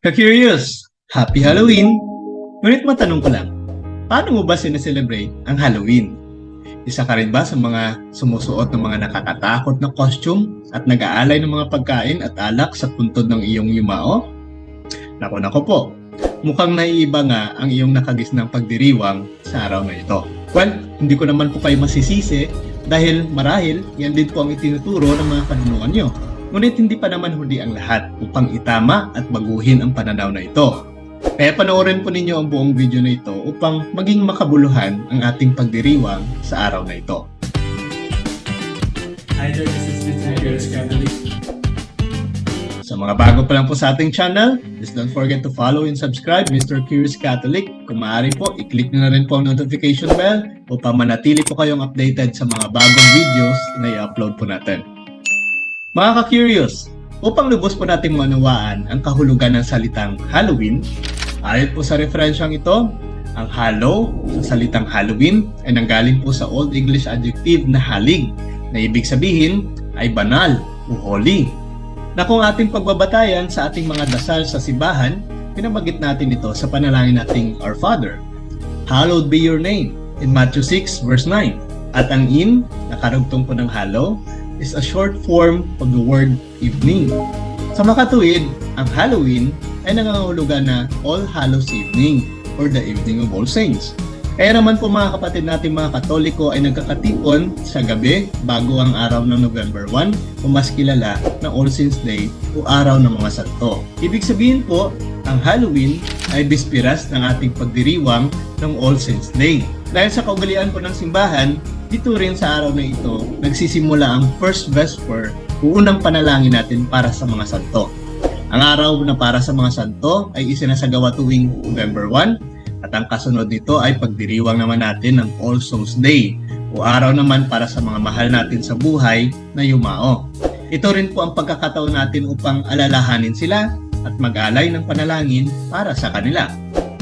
Ka-curious, Happy Halloween! Ngunit matanong ko lang, paano mo ba sineselebrate ang Halloween? Isa ka rin ba sa mga sumusuot ng mga nakakatakot na costume at nag-aalay ng mga pagkain at alak sa puntod ng iyong yumao? Nako nako po, mukhang naiiba nga ang iyong nakagisnang pagdiriwang sa araw na ito. Well, hindi ko naman po kayo masisisi dahil marahil yan din po ang itinuturo ng mga kanunungan nyo. Ngunit hindi pa naman huli ang lahat upang itama at baguhin ang pananaw na ito. Kaya panoorin po ninyo ang buong video na ito upang maging makabuluhan ang ating pagdiriwang sa araw na ito. Hi there, this is. Sa mga bago pa lang po sa ating channel, please don't forget to follow and subscribe Mr. Curious Catholic. Kung maaari po, i-click nyo na rin po ang notification bell upang manatili po kayong updated sa mga bagong videos na i-upload po natin. Mga ka-curious, upang lubos po natin manawaan ang kahulugan ng salitang Halloween, ayon po sa referensyang ito, ang hallow sa salitang Halloween ay nanggaling po sa Old English adjective na halig, na ibig sabihin ay banal o holy na kung ating pagbabatayan sa ating mga dasal sa simbahan, pinabagit natin ito sa panalangin nating Our Father. Hallowed be your name in Matthew 6 verse 9. At ang in, na karugtong po ng hallow, is a short form of the word evening. Sa makatuwid, ang Halloween ay nangangahulugan na All Hallows Evening or the Evening of All Saints. Kaya naman po mga kapatid natin mga Katoliko ay nagkakatipon sa gabi bago ang araw ng November 1 o mas kilala na All Saints Day o Araw ng mga Santo. Ibig sabihin po, ang Halloween ay bispiras ng ating pagdiriwang ng All Saints Day. Dahil sa kaugalian po ng simbahan, dito rin sa araw na ito, nagsisimula ang First Vesper unang panalangin natin para sa mga santo. Ang araw na para sa mga santo ay isinasagawa tuwing November 1 at ang kasunod nito ay pagdiriwang naman natin ng All Souls Day o araw naman para sa mga mahal natin sa buhay na yumao. Ito rin po ang pagkakataon natin upang alalahanin sila at mag-alay ng panalangin para sa kanila.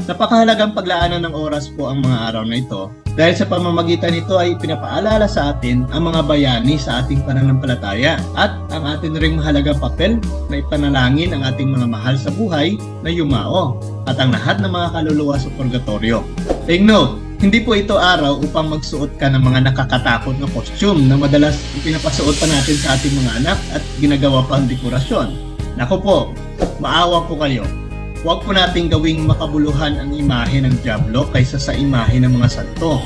Napakahalagang paglaanan ng oras po ang mga araw na ito dahil sa pamamagitan nito ay pinapaalala sa atin ang mga bayani sa ating pananampalataya at ang atin ring mahalagang papel na ipanalangin ang ating mga mahal sa buhay na yumao at ang lahat ng mga kaluluwa sa purgatorio. Take note, hindi po ito araw upang magsuot ka ng mga nakakatakot na costume na madalas ipinapasuot pa natin sa ating mga anak at ginagawa pa ang dekorasyon. Nako po, maawa po kayo. Huwag po nating gawing makabuluhan ang imahe ng Diablo kaysa sa imahe ng mga santo.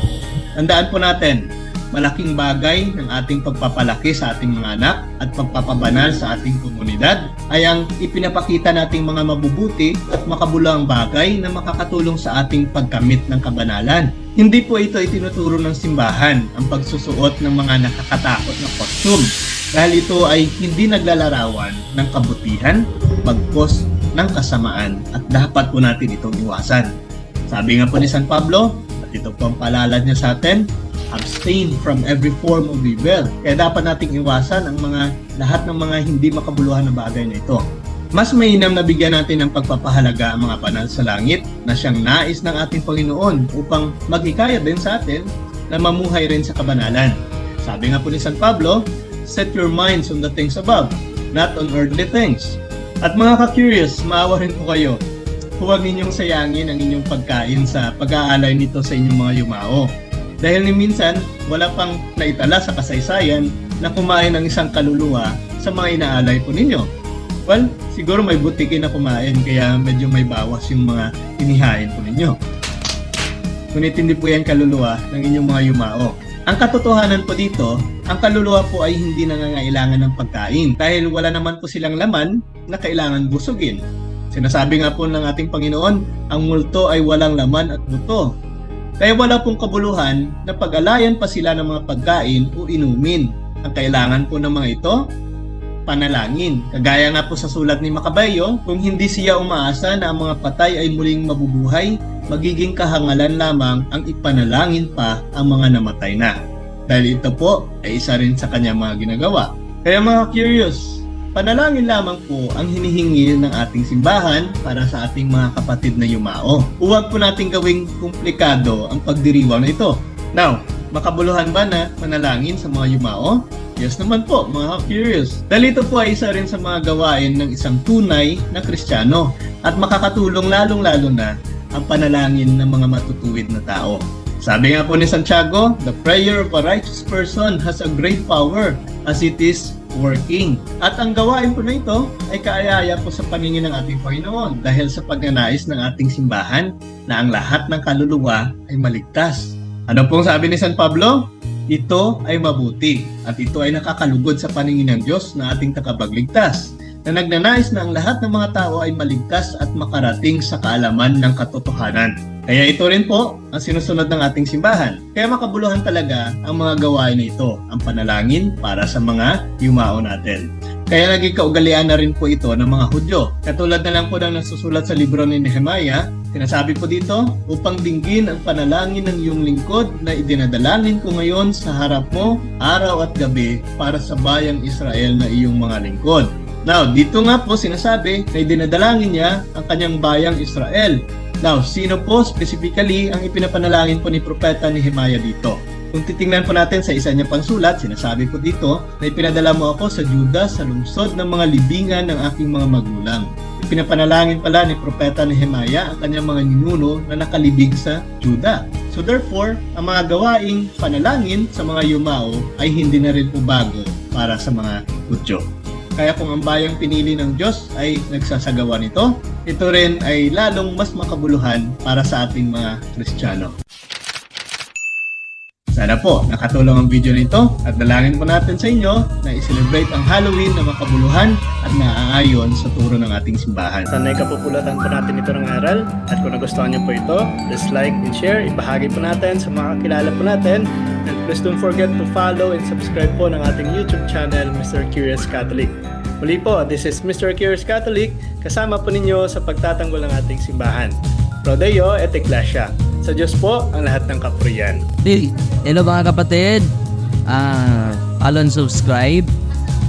Tandaan po natin, malaking bagay ng ating pagpapalaki sa ating mga anak at pagpapabanal sa ating komunidad ay ang ipinapakita nating mga mabubuti at makabuluhang bagay na makakatulong sa ating pagkamit ng kabanalan. Hindi po ito itinuturo ng simbahan ang pagsusuot ng mga nakakatakot na costume dahil ito ay hindi naglalarawan ng kabutihan, bagkos ng kasamaan at dapat po natin itong iwasan. Sabi nga po ni San Pablo, at ito po ang paalala niya sa atin, abstain from every form of evil. Kaya dapat nating iwasan ang mga lahat ng mga hindi makabuluhan na bagay na ito. Mas mainam na bigyan natin ng pagpapahalaga ang mga banal sa langit na siyang nais ng ating Panginoon upang maghikayat din sa atin na mamuhay rin sa kabanalan. Sabi nga po ni San Pablo, set your minds on the things above, not on earthly things. At mga ka-curious, maawa rin po kayo. Huwag ninyong sayangin ang inyong pagkain sa pag-aalay nito sa inyong mga yumao. Dahil ni minsan, wala pang naitala sa kasaysayan na kumain ng isang kaluluwa sa mga inaalay po ninyo. Well, siguro may butiki na kumain kaya medyo may bawas yung mga inihain po ninyo. Ngunit hindi po yan kaluluwa ng inyong mga yumao. Ang katotohanan po dito, ang kaluluwa po ay hindi nangangailangan ng pagkain dahil wala naman po silang laman na kailangan busugin. Sinasabi nga po ng ating Panginoon, ang multo ay walang laman at buto. Kaya wala pong kabuluhan na pag-alayan pa sila ng mga pagkain o inumin. Ang kailangan po ng mga ito, panalangin. Kagaya nga po sa sulat ni Makabayo, kung hindi siya umaasa na ang mga patay ay muling mabubuhay, magiging kahangalan lamang ang ipanalangin pa ang mga namatay na. Dahil ito po ay isa rin sa kanya mga ginagawa. Kaya mga curious, panalangin lamang po ang hinihingi ng ating simbahan para sa ating mga kapatid na yumao. Huwag po nating gawing komplikado ang pagdiriwang na ito. Now, makabuluhan ba na manalangin sa mga yumao? Yes naman po, mga curious. Dahil ito po ay isa rin sa mga gawain ng isang tunay na kristyano at makakatulong lalong-lalo na ang panalangin ng mga matutuwid na tao. Sabi nga po ni Santiago, the prayer of a righteous person has a great power as it is working. At ang gawain po na ito ay kaayaya po sa paningin ng ating Panginoon dahil sa pagnanais ng ating simbahan na ang lahat ng kaluluwa ay maligtas. Ano pong sabi ni San Pablo? Ito ay mabuti at ito ay nakakalugod sa paningin ng Diyos na ating takabagligtas na nagnanais na ang lahat ng mga tao ay maligtas at makarating sa kaalaman ng katotohanan. Kaya ito rin po ang sinusunod ng ating simbahan. Kaya makabuluhan talaga ang mga gawain na ito, ang panalangin para sa mga yumao natin. Kaya naging kaugalian na rin po ito ng mga Hudyo. Katulad na lang po ng nasusulat sa libro ni Nehemiah, sinasabi po dito, upang dinggin ang panalangin ng iyong lingkod na idinadalangin ko ngayon sa harap mo araw at gabi para sa bayang Israel na iyong mga lingkod. Now, dito nga po sinasabi na idinadalangin niya ang kanyang bayang Israel. Now, sino po specifically ang ipinapanalangin po ni Propeta Nehemiah dito? Kung titingnan po natin sa isa niya pang sulat, sinasabi po dito na ipinadala mo ako sa Juda sa lungsod ng mga libingan ng aking mga magulang. Ipinapanalangin pala ni Propeta Nehemiah ang kanyang mga ninuno na nakalibig sa Juda. So therefore, ang mga gawaing panalangin sa mga yumao ay hindi na rin po bago para sa mga Hudyo. Kaya kung ang bayang pinili ng Diyos ay nagsasagawa nito, ito rin ay lalong mas makabuluhan para sa ating mga Kristiyano. Sana po nakatulong ang video nito at dalangin po natin sa inyo na i-celebrate ang Halloween na makabuluhan at naaayon sa turo ng ating simbahan. Sana'y kapupulatan po natin ito ng aral at kung nagustuhan niyo po ito, please like and share, ibahagi po natin sa mga kakilala po natin and please don't forget to follow and subscribe po ng ating YouTube channel, Mr. Curious Catholic. Muli po, this is Mr. Curious Catholic, kasama po ninyo sa pagtatanggol ng ating simbahan. Pro Deo et Ecclesia. Sa Diyos po ang lahat ng kapurian. Hey, hello mga kapatid. Ah, follow and subscribe.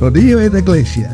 Rodillo et Iglesia,